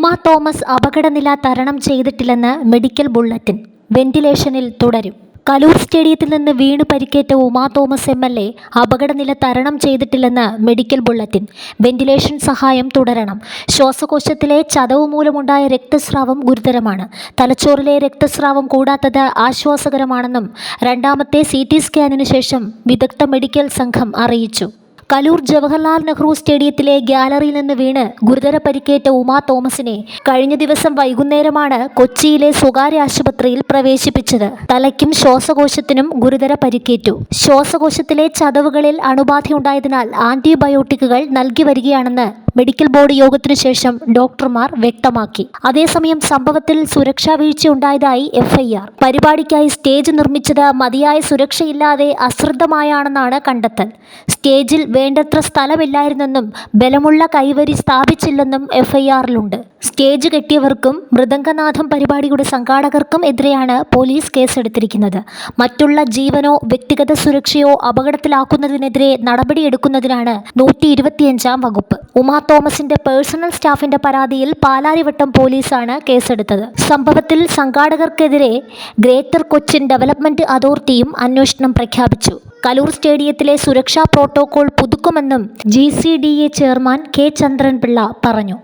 Uma Thomas അപകടനില തരണം ചെയ്തിട്ടില്ലെന്ന് medical bulletin വെന്റിലേഷനിൽ തുടരും. കലൂർ സ്റ്റേഡിയത്തിൽ നിന്ന് വീണ് പരിക്കേറ്റ Uma Thomas M L A അപകടനില തരണം ചെയ്തിട്ടില്ലെന്ന് മെഡിക്കൽ ബുള്ളറ്റിൻ വെന്റിലേഷൻ സഹായം തുടരണം. ശ്വാസകോശത്തിലെ ചതവ് മൂലമുണ്ടായ രക്തസ്രാവം ഗുരുതരമാണ്. തലച്ചോറിലെ രക്തസ്രാവം കൂടാത്തത് ആശ്വാസകരമാണെന്നും രണ്ടാമത്തെ സി ടി സ്കാനിന് ശേഷം വിദഗ്ധ മെഡിക്കൽ സംഘം അറിയിച്ചു. കലൂർ ജവഹർലാൽ നെഹ്റു സ്റ്റേഡിയത്തിലെ ഗ്യാലറിയിൽ നിന്ന് വീണ് ഗുരുതര പരിക്കേറ്റ ഉമാ തോമസിനെ കഴിഞ്ഞ ദിവസം വൈകുന്നേരമാണ് കൊച്ചിയിലെ സ്വകാര്യ ആശുപത്രിയിൽ പ്രവേശിപ്പിച്ചത്. തലയ്ക്കും ശ്വാസകോശത്തിനും ഗുരുതര പരിക്കേറ്റു. ശ്വാസകോശത്തിലെ ചതവുകളിൽ അണുബാധയുണ്ടായതിനാൽ ആന്റിബയോട്ടിക്കുകൾ നൽകി വരികയാണെന്ന് മെഡിക്കൽ ബോർഡ് യോഗത്തിനു ശേഷം ഡോക്ടർമാർ വ്യക്തമാക്കി. അതേസമയം സംഭവത്തിൽ സുരക്ഷാ വീഴ്ച ഉണ്ടായതായി എഫ്ഐആർ. പരിപാടിക്കായി സ്റ്റേജ് നിർമ്മിച്ചത് മതിയായ സുരക്ഷയില്ലാതെ അശ്രദ്ധമായാണെന്നാണ് കണ്ടെത്തൽ. സ്റ്റേജിൽ വേണ്ടത്ര സ്ഥലമില്ലായിരുന്നെന്നും ബലമുള്ള കൈവരി സ്ഥാപിച്ചില്ലെന്നും എഫ്ഐആറിലുണ്ട്. സ്റ്റേജ് കെട്ടിയവർക്കും മൃദംഗനാഥം പരിപാടിയുടെ സംഘാടകർക്കും എതിരെയാണ് പോലീസ് കേസെടുത്തിരിക്കുന്നത്. മറ്റുള്ള ജീവനോ വ്യക്തിഗത സുരക്ഷയോ അപകടത്തിലാക്കുന്നതിനെതിരെ നടപടിയെടുക്കുന്നതിനാണ് നൂറ്റി ഇരുപത്തിയഞ്ചാം വകുപ്പ്. ഉമാ തോമസിന്റെ പേഴ്സണൽ സ്റ്റാഫിന്റെ പരാതിയിൽ പാലാരിവട്ടം പോലീസാണ് കേസെടുത്തത്. സംഭവത്തിൽ സംഘാടകർക്കെതിരെ ഗ്രേറ്റർ കൊച്ചിൻ ഡെവലപ്മെന്റ് അതോറിറ്റിയും അന്വേഷണം പ്രഖ്യാപിച്ചു. കലൂർ സ്റ്റേഡിയത്തിലെ സുരക്ഷാ പ്രോട്ടോകോൾ പുതുക്കുമെന്നും ജി ചെയർമാൻ കെ ചന്ദ്രൻപിള്ള പറഞ്ഞു.